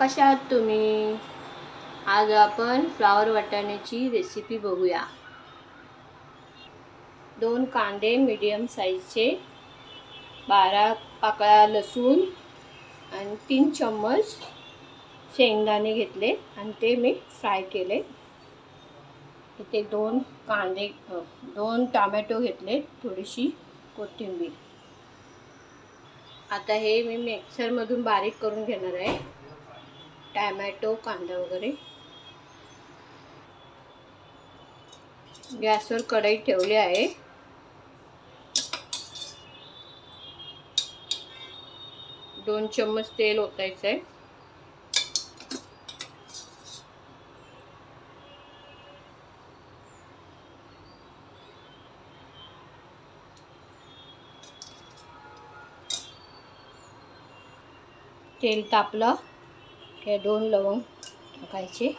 कशा आहात तुम्ही? आज आपण फ्लावर वाटाण्याची रेसिपी बघूया. दोन कांदे मीडियम साईजचे बारा पाकळा लसूण आणि तीन चम्मच शेंगदाणे घेतले आणि ते मी फ्राय केले. इथे दोन कांदे दोन टामॅटो घेतले थोडीशी कोथिंबीर. आता हे मी मिक्सरमधून बारीक करून घेणार आहे. टॅमॅटो कांदा वगैरे. गॅसवर कढई ठेवली आहे. दोन चम्मच तेल ओतायचं आहे तेल तापलं. हे दोन लवंग टाकायचे.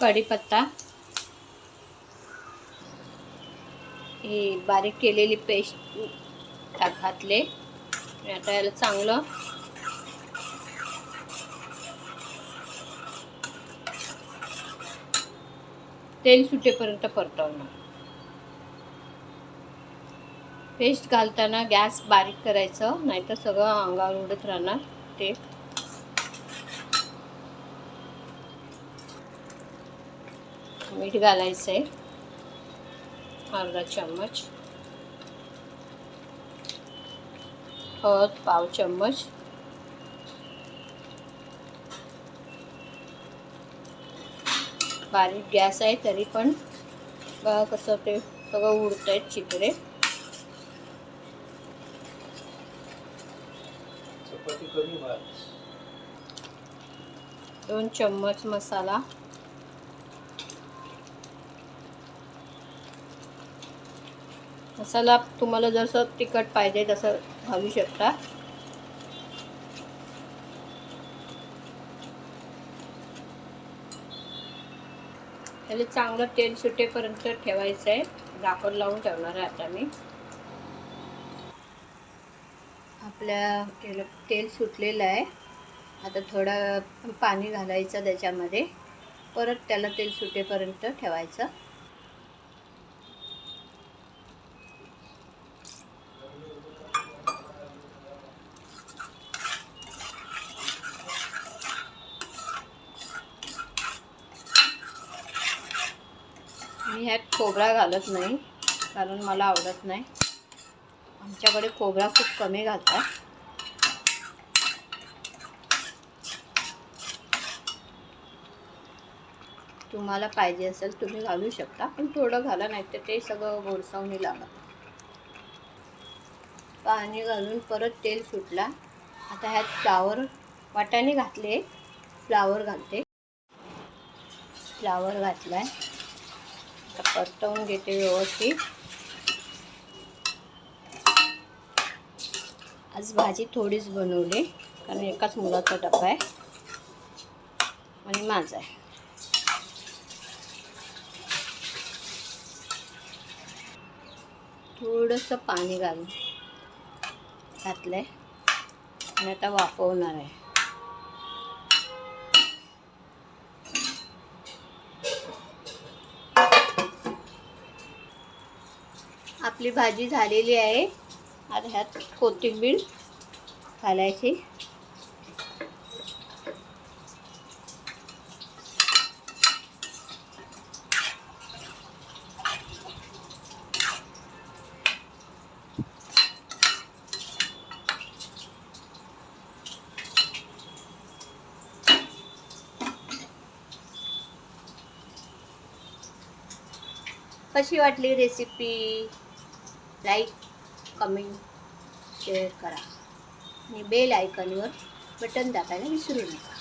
कढीपत्ता. ही बारीक केलेली पेस्ट घातले. आता याला चांगलं तेल सुटेपर्यंत परतवणं पेस्ट घालताना गॅस बारीक करायचं नाहीतर सगळं अंगावर उडत राहणार ते. मीठ घालायचं आहे अर्धा चम्मच. हळद पाव चम्मच. बारीक गॅस आहे तरी पण बघा कसं ते सगळं उडत आहेत भात? दोन चम्मच मसाला. मसाला तुम्हाला जसं तिखट पाहिजे तसं घालू शकता. त्याला चांगलं तेल सुटेपर्यंत ठेवायचं आहे. झाकण लावून ठेवणार आहे आता मी. आपल्या तेल तेल सुटलेलं आहे. आता थोडं पाणी घालायचं त्याच्यामध्ये. परत त्याला तेल सुटेपर्यंत ठेवायचं. मी ह्यात खोबरा घालत नाही कारण मला आवडत नाही. आमच्याकडे खोबरा खूप कमी घालतात. तुम्हाला पाहिजे असेल तुम्ही घालू शकता पण थोडं घाला नाही तर ते सगळं गोडसावणी लागत पाणी घालून परत तेल सुटला. आता ह्यात फ्लावर वाटाणे घातले. फ्लावर घालते. फ्लावर आहे आता परतवून घेते व्यवस्थित. आज भाजी थोडीच बनवली कारण एकाच मुलाचा डबा आहे आणि माझा आहे. थोडंसं पाणी घालून घातलं आहे आणि आता वाफवणार आहे. आपली भाजी झालेली आहे. आता ह्यात कोथिंबीर घालायची. कशी वाटली रेसिपी लाईक कमेंट शेअर करा. आणि बेल आयकॉनवर बटन दाबायला विसरू नका.